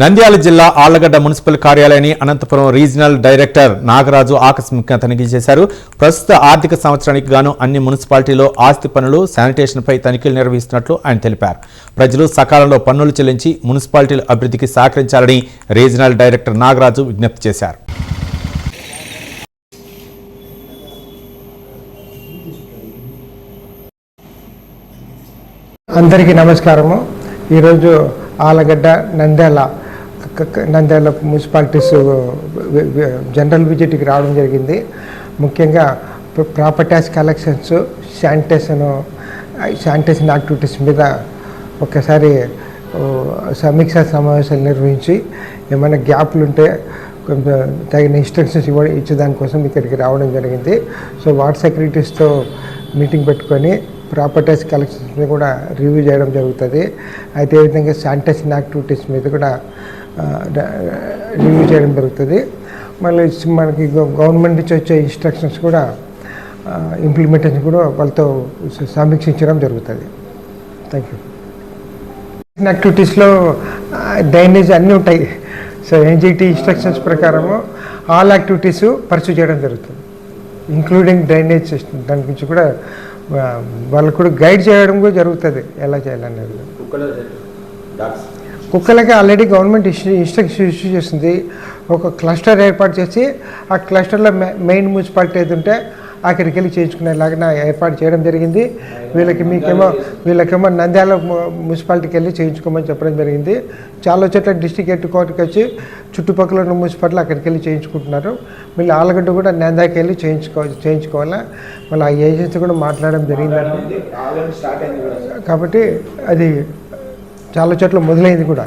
నంద్యాల జిల్లా ఆళ్ళగడ్డ మున్సిపల్ కార్యాలయాన్ని Anantapuram regional director Nagaraju ఆకస్మికంగా తనిఖీ చేశారు. ప్రస్తుత ఆర్థిక సంవత్సరానికి గాను అన్ని మున్సిపాలిటీలో ఆస్తి పనులు శానిటేషన్పై తనిఖీలు నిర్వహిస్తున్నట్లు ఆయన తెలిపారు. ప్రజలు సకాలంలో పన్నులు చెల్లించి మున్సిపాలిటీల అభివృద్ధికి సహకరించాలని రీజనల్ డైరెక్టర్ నాగరాజు విజ్ఞప్తి చేశారు. అందరికీ నమస్కారము. ఈరోజు ఆలగడ్డ నంద్యాల నంద్యాల మున్సిపాలిటీస్ జనరల్ విజిట్కి రావడం జరిగింది. ముఖ్యంగా properties collections sanitation sanitation activities మీద ఒకసారి సమీక్షా సమీక్ష సమావేశాలు నిర్వహించి ఏమైనా గ్యాప్లు ఉంటే కొంచెం తగిన ఇన్స్ట్రక్షన్స్ ఇవ్వ ఇచ్చేదానికోసం ఇక్కడికి రావడం జరిగింది. సో వార్డ్ సెక్రటరీస్తో మీటింగ్ పెట్టుకొని ప్రాపర్టీస్ కలెక్షన్స్ని కూడా రివ్యూ చేయడం జరుగుతుంది. అయితే ఈ విధంగా శానిటేషన్ యాక్టివిటీస్ మీద కూడా రివ్యూ చేయడం జరుగుతుంది. మళ్ళీ మనకి గవర్నమెంట్ నుంచి వచ్చే ఇన్స్ట్రక్షన్స్ కూడా ఇంప్లిమెంటేషన్ కూడా వాళ్ళతో సమీక్షించడం జరుగుతుంది. థ్యాంక్ యూ యాక్టివిటీస్లో డ్రైనేజ్ అన్నీ ఉంటాయి. సో ఎన్జిటి ఇన్స్ట్రక్షన్స్ ప్రకారము ఆల్ యాక్టివిటీస్ పర్సూ చేయడం జరుగుతుంది. ఇంక్లూడింగ్ డ్రైనేజ్ సిస్టమ్ దాని గురించి కూడా వాళ్ళకు కూడా గైడ్ చేయడం కూడా జరుగుతుంది ఎలా చేయాలనేది. కుక్కలకి ఆల్రెడీ గవర్నమెంట్ ఇన్స్ట్రక్షన్ ఇష్యూ చేసింది. ఒక క్లస్టర్ ఏర్పాటు చేసి ఆ క్లస్టర్లో మెయిన్ మున్సిపాలిటీ ఏది ఉంటే అక్కడికి వెళ్ళి చేయించుకునేలాగా ఏర్పాటు చేయడం జరిగింది. వీళ్ళకి మీకేమో వీళ్ళకేమో నంద్యాల మున్సిపాలిటీకి వెళ్ళి చేయించుకోమని చెప్పడం జరిగింది. చాలా చోట్ల డిస్టిక్ హెడ్ కోర్టుకి వచ్చి చుట్టుపక్కల ఉన్న మున్సిపాలిటీ అక్కడికి వెళ్ళి చేయించుకుంటున్నారు. మళ్ళీ ఆలగడ్డ కూడా నంద్యాకి వెళ్ళి చేయించుకో చేయించుకోవాలా? మళ్ళీ ఆ ఏజెన్సీ కూడా మాట్లాడడం జరిగిందండి కాబట్టి అది చాలా చోట్ల మొదలైంది కూడా.